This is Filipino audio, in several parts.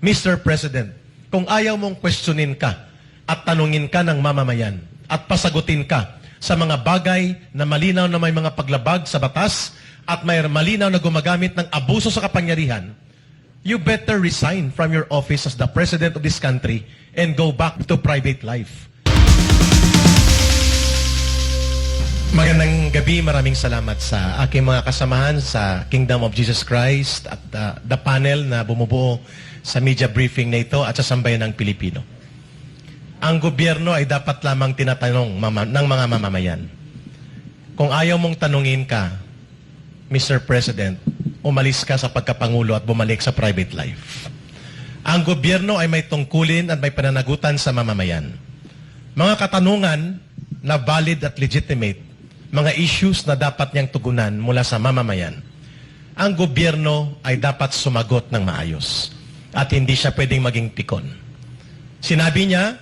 Mr. President, kung ayaw mong questionin ka at tanungin ka ng mamamayan at pasagutin ka sa mga bagay na malinaw na may mga paglabag sa batas at may malinaw na gumagamit ng abuso sa kapangyarihan, you better resign from your office as the President of this country and go back to private life. Magandang gabi, maraming salamat sa aking mga kasamahan sa Kingdom of Jesus Christ at uh, the panel na bumubuo sa media briefing na ito at sa sambayan ng Pilipino. Ang gobyerno ay dapat lamang tinatanong ng mga mamamayan. Kung ayaw mong tanungin ka, Mr. President, umalis ka sa pagkapangulo at bumalik sa private life. Ang gobyerno ay may tungkulin at may pananagutan sa mamamayan. Mga katanungan na valid at legitimate, mga issues na dapat niyang tugunan mula sa mamamayan. Ang gobyerno ay dapat sumagot ng maayos at hindi siya pwedeng maging pikon. Sinabi niya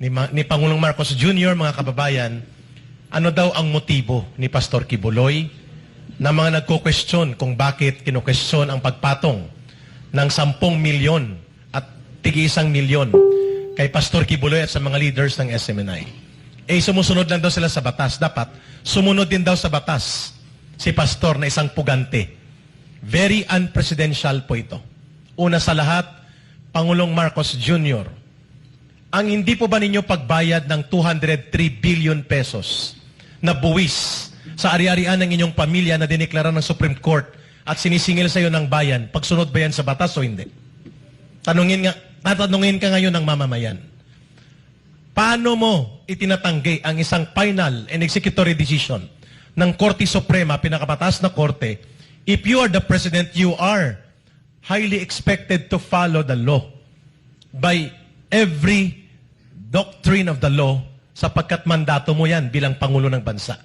ni, Ma- ni Pangulong Marcos Jr., mga kababayan, ano daw ang motibo ni Pastor Kibuloy na mga nagko-question kung bakit kino-question ang pagpatong ng 10 milyon at tigi isang milyon kay Pastor Kibuloy at sa mga leaders ng SMNI. Eh, sumusunod lang daw sila sa batas. Dapat, sumunod din daw sa batas si Pastor na isang pugante. Very unpresidential po ito. Una sa lahat, Pangulong Marcos Jr., ang hindi po ba ninyo pagbayad ng 203 billion pesos na buwis sa ari-arian ng inyong pamilya na dineklara ng Supreme Court at sinisingil sa iyo ng bayan, pagsunod ba yan sa batas o hindi? Tanungin nga, tatanungin ka ngayon ng mamamayan. Paano mo itinatanggi ang isang final and executory decision ng Korte Suprema, pinakabatas na korte, if you are the president, you are highly expected to follow the law by every doctrine of the law sapagkat mandato mo yan bilang Pangulo ng Bansa.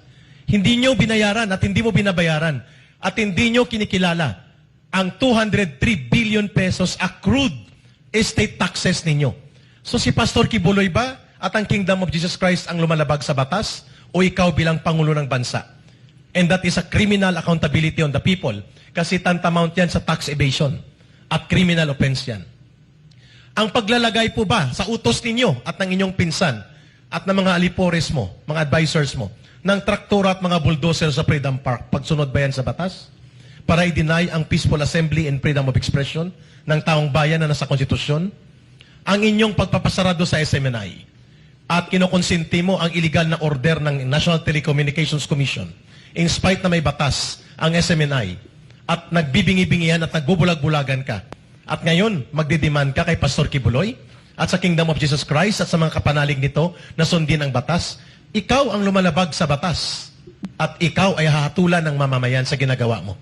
Hindi nyo binayaran at hindi mo binabayaran at hindi nyo kinikilala ang 203 billion pesos accrued estate taxes ninyo. So si Pastor Kibuloy ba at ang Kingdom of Jesus Christ ang lumalabag sa batas o ikaw bilang Pangulo ng Bansa? And that is a criminal accountability on the people kasi tantamount yan sa tax evasion at criminal offense yan. Ang paglalagay po ba sa utos ninyo at ng inyong pinsan at ng mga alipores mo, mga advisors mo, ng traktora at mga bulldozer sa Freedom Park, pagsunod ba yan sa batas? Para i-deny ang peaceful assembly and freedom of expression ng taong bayan na nasa konstitusyon? Ang inyong pagpapasarado sa SMNI at kinokonsinti mo ang illegal na order ng National Telecommunications Commission in spite na may batas ang SMNI at nagbibingi-bingihan at nagbubulag-bulagan ka at ngayon, magdidemand ka kay Pastor Kibuloy at sa Kingdom of Jesus Christ at sa mga kapanalig nito na sundin ang batas. Ikaw ang lumalabag sa batas at ikaw ay hahatulan ng mamamayan sa ginagawa mo.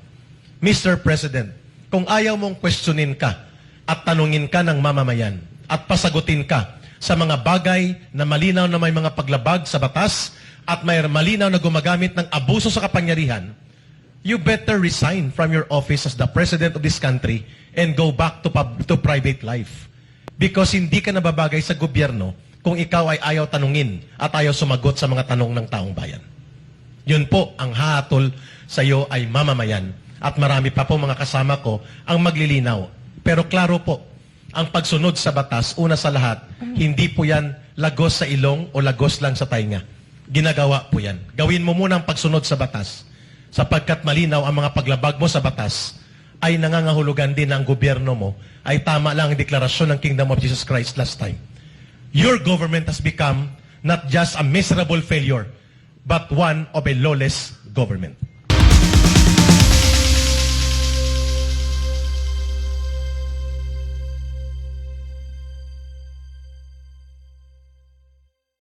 Mr. President, kung ayaw mong questionin ka at tanungin ka ng mamamayan at pasagutin ka sa mga bagay na malinaw na may mga paglabag sa batas at may malinaw na gumagamit ng abuso sa kapangyarihan, you better resign from your office as the president of this country and go back to, to private life. Because hindi ka nababagay sa gobyerno kung ikaw ay ayaw tanungin at ayaw sumagot sa mga tanong ng taong bayan. Yun po ang hahatol sa iyo ay mamamayan. At marami pa po mga kasama ko ang maglilinaw. Pero klaro po, ang pagsunod sa batas, una sa lahat, hindi po yan lagos sa ilong o lagos lang sa tainga. Ginagawa po yan. Gawin mo muna ang pagsunod sa batas sapagkat malinaw ang mga paglabag mo sa batas ay nangangahulugan din ang gobyerno mo ay tama lang ang deklarasyon ng Kingdom of Jesus Christ last time. Your government has become not just a miserable failure, but one of a lawless government.